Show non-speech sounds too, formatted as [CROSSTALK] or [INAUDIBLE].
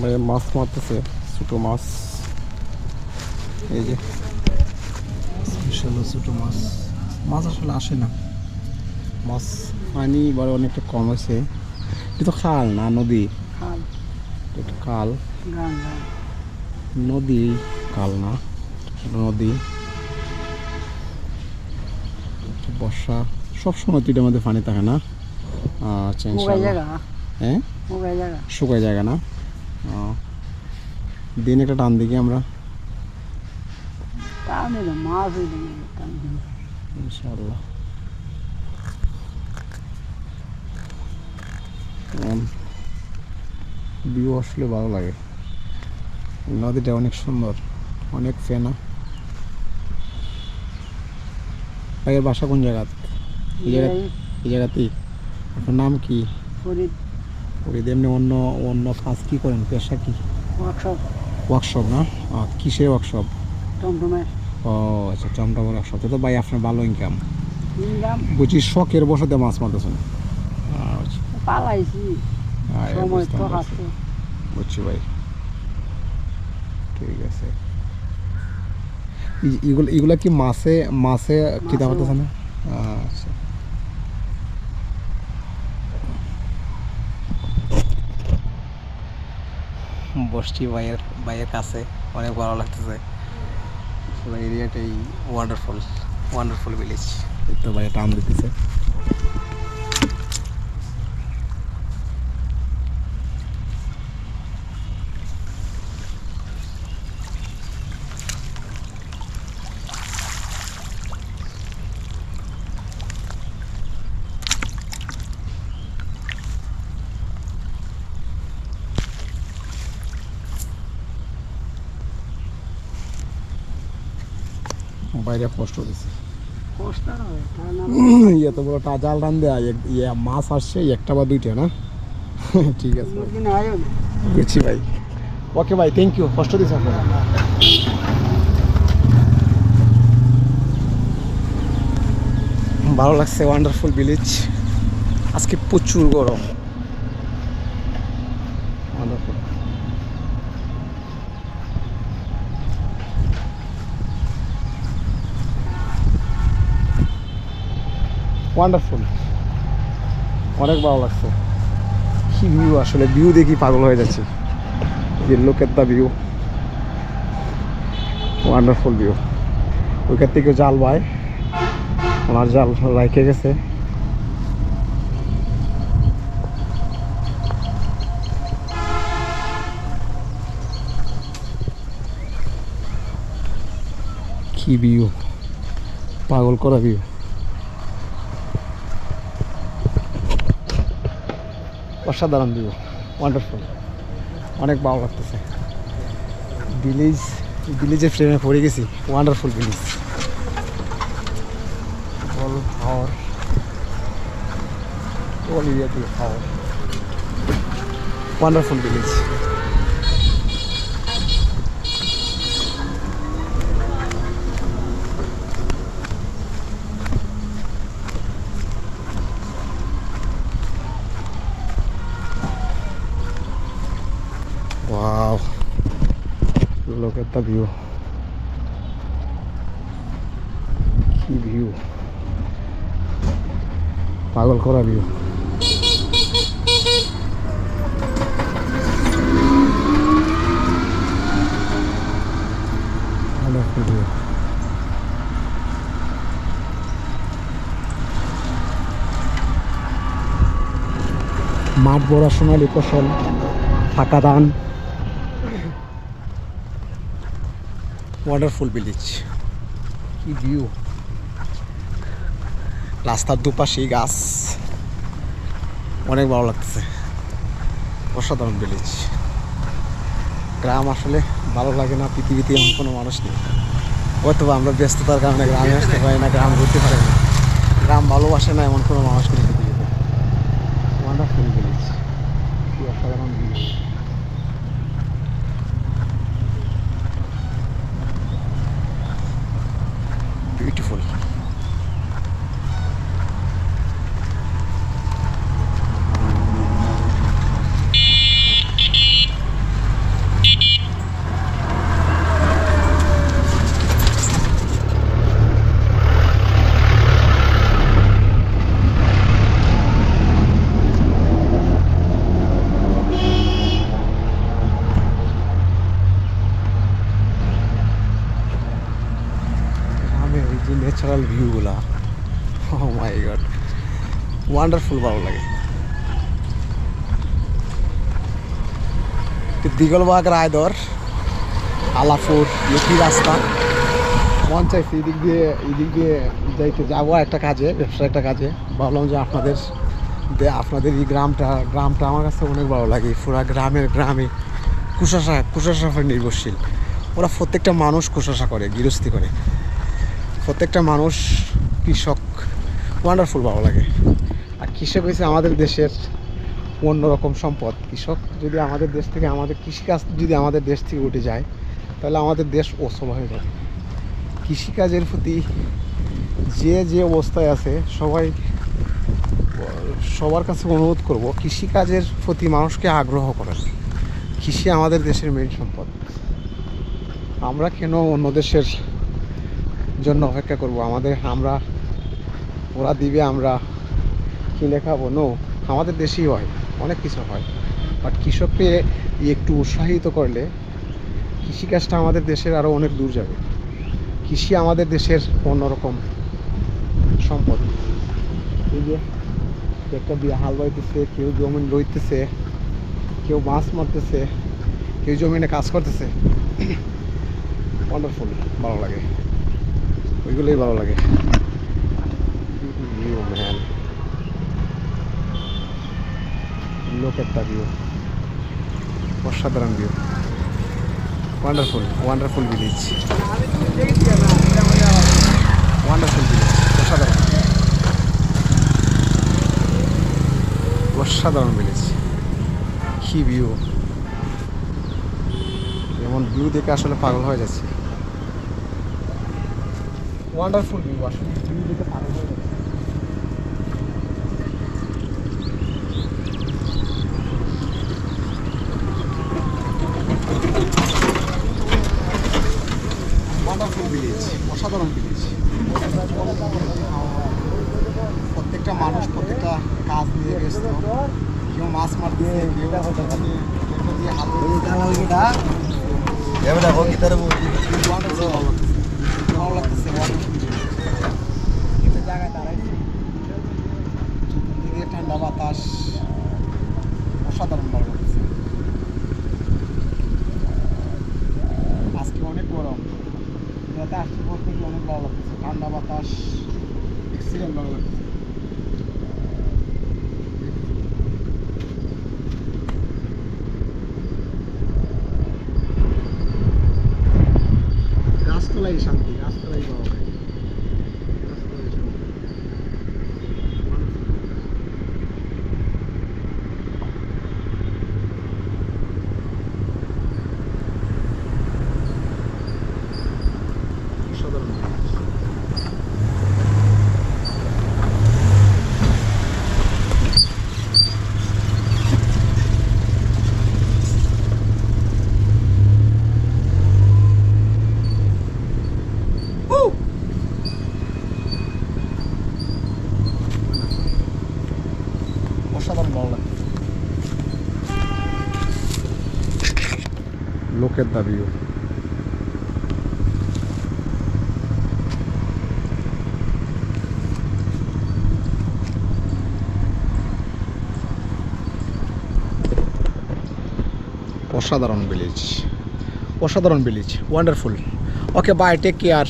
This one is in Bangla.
ভাই মাছ মারতেছে ছোটো মাছ। এই যে। ছোটো মাছ। মাছ আসলে আসে না। মাছ পানি এবার অনেকটা কম হয়েছে। এটা তো খাল না নদী? খাল। এটা খাল। নদী কাল না নদী। বর্ষা। সবসময় তো এটার মধ্যে পানি থাকে না। আচ্ছা হ্যাঁ? শুকায় জায়গা না। দিন একটা টান দিকে আমরা। ভিউ আসলে ভালো লাগে। নদীটা অনেক সুন্দর অনেক ফেনা। ভাইয়ের বাসা কোন জায়গা? এই জায়গা এই জায়গাতেই আপনার নাম কি? ফরিদ। ওই এমনি অন্য অন্য কাজ কি করেন? পেশা কি? ওয়ার্কশপ ওয়ার্কশপ না? কিসের ওয়ার্কশপ ও আচ্ছা চমটা ওয়ার্কশপ তো ভাই আপনার ভালো ইনকাম ইনকাম শখের বসতে মাছ মারতেছেন। আচ্ছা। পালাইছি। সময় তো পারছি। বুঝছি ভাই। ঠিক আছে। এগুলো এগুলা কি মাছে মাছে কিতা মাছে- করতেছে না আচ্ছা। বসছি ভাইয়ের ভাইয়ের কাছে। অনেক ভালো লাগতেছে। এরিয়াটাই ওয়ান্ডারফুল ওয়ান্ডারফুল ভিলেজ তো ভাই টান দিতেছে। বাইরে কষ্ট দিছে। হয় তা টা জাল রান দেয়া ইয়ে মাছ আসছে একটা বা দুইটা না? [LAUGHS] ঠিক আছে। বুঝছি ভাই। ওকে ভাই থ্যাংক ইউ কষ্ট দিছে আপনার। ভালো লাগছে ওয়ান্ডারফুল ভিলেজ আজকে প্রচুর গরম ওয়ান্ডারফুল ওয়ান্ডারফুল অনেক ভালো লাগছে। কি ভিউ আসলে? ভিউ দেখি পাগল হয়ে যাচ্ছে? যে লোক at the view wonderful view ওইখান থেকে জাল বায় ওনার জাল রাইখে গেছে। কি ভিউ পাগল করা ভিউ অসাধারণ ভিউ ওয়ান্ডারফুল অনেক ভালো লাগতেছে। ভিলেজ ভিলেজের ফ্রেমে পড়ে গেছি ওয়ান্ডারফুল ভিলেজ হাওয়ার দিয়ে wonderful village Look at the view. কি ভিউ পাগল করা ভিউ. মাঠ বড়া সোনালি ফসল ফাঁকা দান ওয়ান্ডারফুল ভিলেজ কি ভিউ রাস্তার দুপাশেই গাছ। অনেক ভালো লাগতেছে। অসাধারণ ভিলেজ গ্রাম আসলে ভালো লাগে না, পৃথিবীতে এমন কোনো মানুষ নেই। হয়তো আমরা ব্যস্ততার কারণে গ্রামে আসতে পারি না, গ্রাম ঘুরতে পারি না। গ্রাম ভালোবাসে না এমন কোনো মানুষ নেই পৃথিবীতে। ওয়ান্ডারফুল ভিলেজ কি অসাধারণ ভিলেজ beautiful. ন্যাচারাল ভিউগুলা ও মাই গড ওয়ান্ডারফুল ভালো লাগে। দিগলবাগ রায়দর, আলাপুর, লুকি রাস্তা। মন চাইছে এদিক দিয়ে এদিক দিয়ে যাইতে। যাব একটা কাজে ব্যবসা একটা কাজে। ভাবলাম যে আপনাদের আপনাদের এই গ্রামটা গ্রামটা আমার কাছে অনেক ভালো লাগে। পুরা গ্রামের গ্রামে কুশাশা উপর নির্ভরশীল ওরা প্রত্যেকটা মানুষ কুশাশা করে, গৃহস্থী করে। প্রত্যেকটা মানুষ কৃষক ওয়ান্ডারফুল ভালো লাগে। আর কৃষক হয়েছে আমাদের দেশের অন্যরকম সম্পদ। কৃষক যদি আমাদের দেশ থেকে আমাদের কৃষিকাজ যদি আমাদের দেশ থেকে উঠে যায়, তাহলে আমাদের দেশ অসল হয়ে যাবে। কৃষিকাজের প্রতি যে যে অবস্থায় আছে, সবাই, সবার কাছে অনুরোধ করব, কৃষিকাজের প্রতি মানুষকে আগ্রহ করেন কৃষি আমাদের দেশের মেন সম্পদ। আমরা কেন অন্য দেশের জন্য অপেক্ষা করব। আমাদের আমরা, ওরা দিবে, আমরা কিনে খাব নো আমাদের দেশেই হয়, অনেক কিছু হয়। বাট কৃষককে একটু উৎসাহিত করলে কৃষিকাজটা আমাদের দেশের আরও অনেক দূর যাবে। কৃষি আমাদের দেশের অন্যরকম সম্পদ। এই যে একটা দিয়ে হাল বাইতেছে, কেউ জমিন রইতেছে, কেউ মাছ মারতেছে, কেউ জমিনে কাজ করতেছে। [COUGHS] ওয়ান্ডারফুল ভালো লাগে। ওইগুলোই ভালো লাগে। ভিউ ম্যান লোক একটা ভিউ অসাধারণ view wonderful wonderful village wonderful village অসাধারণ. অসাধারণ ভিলেজ কি ভিউ এমন ভিউ দেখে আসলে পাগল হয়ে যাচ্ছে। ওয়ান্ডারফুল ভিউ আসলে দেখে ওয়ান্ডারফুল ভিলেজ অসাধারণ ভিলেজ প্রত্যেকটা মানুষ প্রত্যেকটা কাজ নিয়ে ব্যস্ত। কেউ মাছ মারতেছে কেউ দিয়ে হাল Wonderful ভালো লাগতেছে। ভালো লাগতেছে wonderful ভিলেজ। চতুর্দিকে ঠান্ডা বাতাস অসাধারণ ভালো লাগতেছে আজকে অনেক গরম রাতে আসতে পড়তে গিয়ে অনেক ভালো লাগতেছে ঠান্ডা বাতাস এক্সিলেন্ট ভালো লাগতেছে গাছতলাই শান্তি গাছতলাই ভালো লাগে গাছতলাই শান্তি। অসাধারণ জিনিস। অসাধারণ ভালো লাগে লোকের দাবিও অসাধারণ ভিলেজ অসাধারণ village wonderful okay bye take care